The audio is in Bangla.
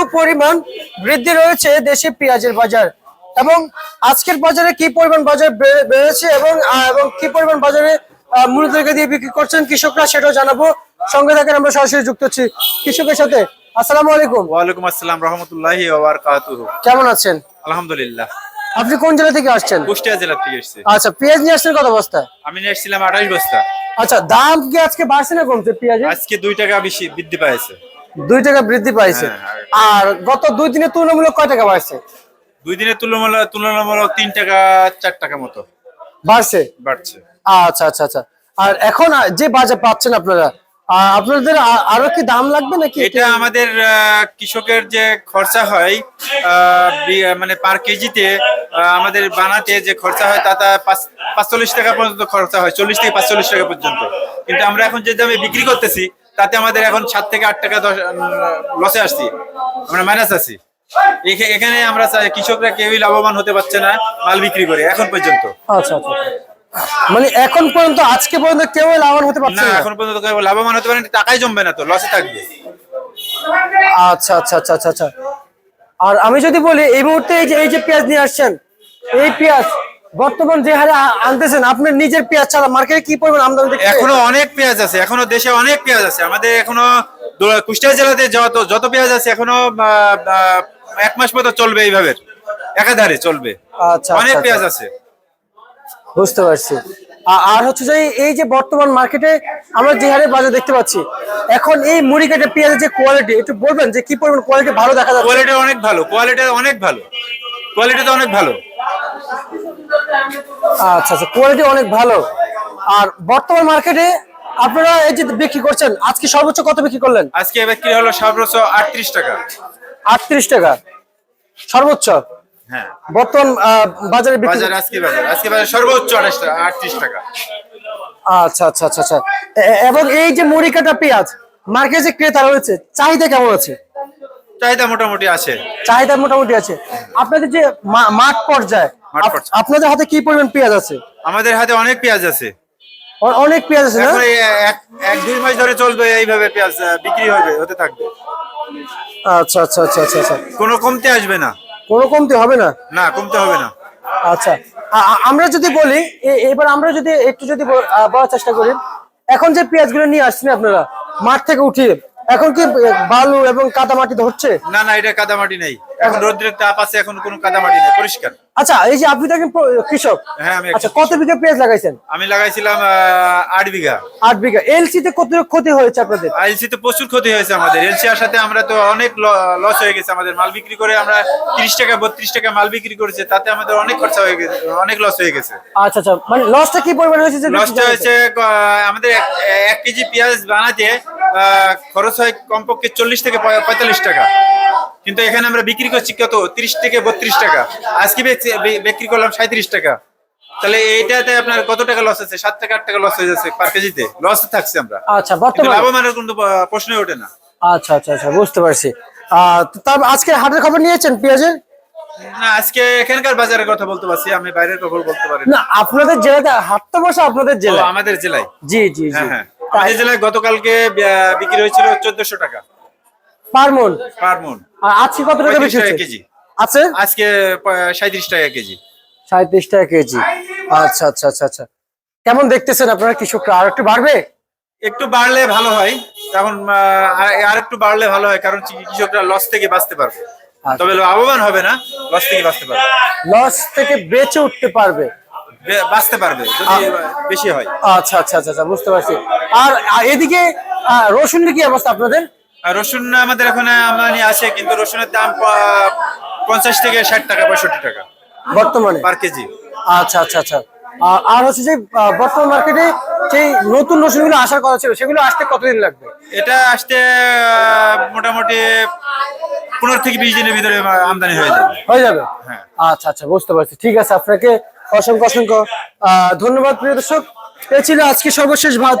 উল্লেখ্য পরিমাণ বৃদ্ধি রয়েছে দেশি পেঁয়াজের বাজার। এবং আজকের বাজারে কি পরিমাণ বাজার বেড়েছে এবং এবং কি পরিমাণ বাজারে আহ, দিয়ে বিক্রি করছেন কৃষকরা সেটাও জানাব। সঙ্গে থাকেন আমরা সরাসরি যুক্ত হচ্ছি কৃষকের সাথে। আসসালামু আলাইকুম। ওয়ালাইকুম আসসালাম রহমতুল্লাহি কেমন আছেন? আলহামদুলিল্লাহ। আপনি কোন জেলা থেকে আসছেন? কুষ্টিয়া জেলা থেকে আচ্ছা পেঁয়াজ নিয়ে আসছেন কত বস্তা? আমি নিয়ে এসেছিলাম আঠাশ বস্তা। আচ্ছা দাম কি আজকে বাড়ছে না কমছে পেঁয়াজের? আজকে দুই টাকা বেশি বৃদ্ধি পাইছে। দুই টাকা বৃদ্ধি পাইছে। হ্যাঁ, আর গত দুই দিনের তুলনামূলক কয় টাকা বাড়ছে? দুই দিনের তুলনামূলক তুলনামূলক তিন টাকা চার টাকা মতো। বাড়ছে? বাড়ছে। আচ্ছা আচ্ছা আচ্ছা। আর এখন যে বাজার পাচ্ছেন আপনারা আপনাদের আরও কি দাম লাগবে নাকি? এটা আমাদের কৃষকের যে খরচা হয় মানে পার কেজিতে আমাদের বানাতে যে খরচা হয় তা তা পাঁচ- পাঁচচল্লিশ টাকা পর্যন্ত খরচা হয় চল্লিশ থেকে পাঁচচল্লিশ টাকা পর্যন্ত। কিন্তু আমরা এখন যে দামে বিক্রি করতেছি তাতে আমাদের এখন সাত থেকে আট টাকা দশ লসে আসছি। আমরা মাইনাস আছি। এখানে আমরা কৃষকরা কেউই লাভবান হতে পারছে না মাল বিক্রি করে এখন পর্যন্ত। আচ্ছা আচ্ছা আচ্ছা। মানে এখন পর্যন্ত আজকে পর্যন্ত কেউ লাভবান হতে পারছে না এখন পর্যন্ত কেউ লাভবান হতে পারেনি টাকাই জমবে না তো লসে থাকবে। আচ্ছা আচ্ছা আচ্ছা আচ্ছা আচ্ছা। আর আমি যদি বলি এই মুহূর্তে এই যে এই যে পেঁয়াজ নিয়ে আসছেন এই পেঁয়াজ বর্তমান যে হারে আনতেছেন আপনার নিজের পেঁয়াজ ছাড়া মার্কেটে কি পরিমাণ আমদানি এখনও অনেক পেঁয়াজ আছে এখনও দেশে অনেক পেঁয়াজ আছে। আমাদের এখনও কুষ্টিয়া জেলাতে যত যত পেঁয়াজ আছে এখনও এক মাস মতো চলবে এইভাবে। একাধারে চলবে। আচ্ছা অনেক আচ্ছা, পেঁয়াজ আচ্ছা। আছে। বুঝতে পারছি। আর হচ্ছে যে এই যে বর্তমান মার্কেটে আমরা যে হারে বাজার দেখতে পাচ্ছি এখন এই মুড়ি কেটে পেঁয়াজের যে কোয়ালিটি একটু বলবেন যে কি পরিমাণ কোয়ালিটি ভালো দেখা যাচ্ছে? কোয়ালিটি অনেক ভালো কোয়ালিটি অনেক ভালো। কোয়ালিটি তো অনেক ভালো। আচ্ছা আচ্ছা কোয়ালিটি অনেক ভালো। আর বর্তমান মার্কেটে আপনারা এই যে বিক্রি করছেন আজকে সর্বোচ্চ কত বিক্রি করলেন? আজকে বিক্রি হলো সর্বোচ্চ আটত্রিশ টাকা। আটত্রিশ টাকা। সর্বোচ্চ? হ্যাঁ। বর্তমান বাজারে বাজার আজকে বাজার আজকে বাজার সর্বোচ্চ আঠাশ টাকা আটত্রিশ টাকা। আচ্ছা আচ্ছা আচ্ছা আচ্ছা। এবং এই যে মুড়ি কাটা পেঁয়াজ মার্কেটে যে ক্রেতা রয়েছে চাহিদা কেমন আছে? চাহিদা মোটামুটি আছে। চাহিদা মোটামুটি আছে। আপনাদের যে মাঠ পর্যায়ে। আপনাদের হাতে কি পরিমাণ পেঁয়াজ আছে? আমাদের হাতে অনেক পেঁয়াজ আছে। অনেক পেঁয়াজ আছে না? এখন এক এক দুই মাস ধরে চলবে এইভাবে পেঁয়াজ বিক্রি হবে হতে থাকবে। আচ্ছা আচ্ছা আচ্ছা আচ্ছা আচ্ছা। কোনো কমতে আসবে না। কোনো কমতি হবে না? না কমতে হবে না। আচ্ছা। আমরা যদি বলি এবার আমরা যদি একটু যদি বলার চেষ্টা করি এখন যে পেঁয়াজগুলো নিয়ে আসছেন আপনারা মাঠ থেকে উঠিয়ে এখন কি বালু এবং কাদা মাটি ধরছে না না এটা কাদামাটি নেই। এখন রোদ্রের তাপ আছে এখন কোনো কাদামাটি নেই পরিষ্কার। আচ্ছা এই যে আপনি দেখেন কৃষক হ্যাঁ আমি আচ্ছা কত বিঘা পেঁয়াজ লাগাইছেন? আমি লাগাইছিলাম আট বিঘা। আট বিঘা। এলসি তে কত ক্ষতি হয়েছে আপনাদের? এলসি তো প্রচুর ক্ষতি হয়েছে আমাদের। এলসি আর সাথে আমরা তো অনেক লস হয়ে গেছে আমাদের। মাল বিক্রি করে আমরা তিরিশ টাকা বত্রিশ টাকা মাল বিক্রি করেছে তাতে আমাদের অনেক খরচা হয়ে গেছে অনেক লস হয়ে গেছে। আচ্ছা আচ্ছা মানে লসটা কি পরিমাণ হয়েছে লসটা হয়েছে আমাদের এক- এক কেজি পেঁয়াজ বানাতে খরচ হয় কমপক্ষে চল্লিশ থেকে পঁয়তাল্লিশ টাকা। কিন্তু এখানে আমরা বিক্রি করছি কত? তিরিশ থেকে বত্রিশ টাকা। আজকে বিক্রি করলাম সাঁত্রিশ টাকা। তাহলে এইটাতে আপনার কত টাকা লস আছে? সাত টাকা আট টাকা লস হয়ে যাচ্ছে পার কেজিতে লস থাকছে আমরা। আচ্ছা বর্তমানে লাভবানের আহ, প্রশ্নই ওঠে না। আচ্ছা আচ্ছা আচ্ছা বুঝতে পারছি। তো তার আজকে হাটের খবর নিয়েছেন পেঁয়াজের? না আজকে এখানকার বাজারের কথা বলতে পারছি। আমি বাইরের খবর বলতে পারি না। আপনাদের জেলাতে হাটটা বসে আপনাদের জেলা আমাদের জেলায়। জি জি জি। হ্যাঁ হ্যাঁ। জেলায় গতকালকে বিক্রি হয়েছিল চোদ্দশো টাকা। পার মন? পার মন। আর আজকে কত টাকা বেশি কেজি। আছে? আজকে সাঁত্রিশ টাকা কেজি। সাঁত্রিশ টাকা কেজি। আচ্ছা আচ্ছা আচ্ছা আচ্ছা। কেমন দেখতেছেন আপনারা কৃষকরা? আর একটু বাড়বে? একটু বাড়লে ভালো হয়। তখন আর- একটু বাড়লে ভালো হয় কারণ কৃষকরা লস থেকে বাঁচতে পারবে। আচ্ছা। তবে লাভবান হবে না লস থেকে বাঁচতে পারবে। লস থেকে বেঁচে উঠতে পারবে। বাঁচতে পারবে যদি বেশি হয়। আচ্ছা আচ্ছা আচ্ছা আচ্ছা বুঝতে পারছি। আর এদিকে আহ, রসুনের কি অবস্থা আপনাদের? রসুন আমাদের এখানে আমদানি আছে কিন্তু রসুনের দাম পঞ্চাশ থেকে ষাট টাকা পঁয়ষট্টি টাকা। বর্তমানে? Per KG. আচ্ছা আচ্ছা আচ্ছা। আর হচ্ছে যে বর্তমান মার্কেটে যে নতুন রসুনগুলো আসার কথা ছিল সেগুলো আসতে কতদিন লাগবে? এটা আসতে মোটামুটি পনেরো থেকে বিশ দিনের ভিতরে আমদানি হয়ে যাবে। হয়ে যাবে? হ্যাঁ। আচ্ছা আচ্ছা বুঝতে পারছি। ঠিক আছে আপনাকে অসংখ্য অসংখ্য ধন্যবাদ প্রিয় দর্শক। এ ছিল আজকে সর্বশেষ ভারত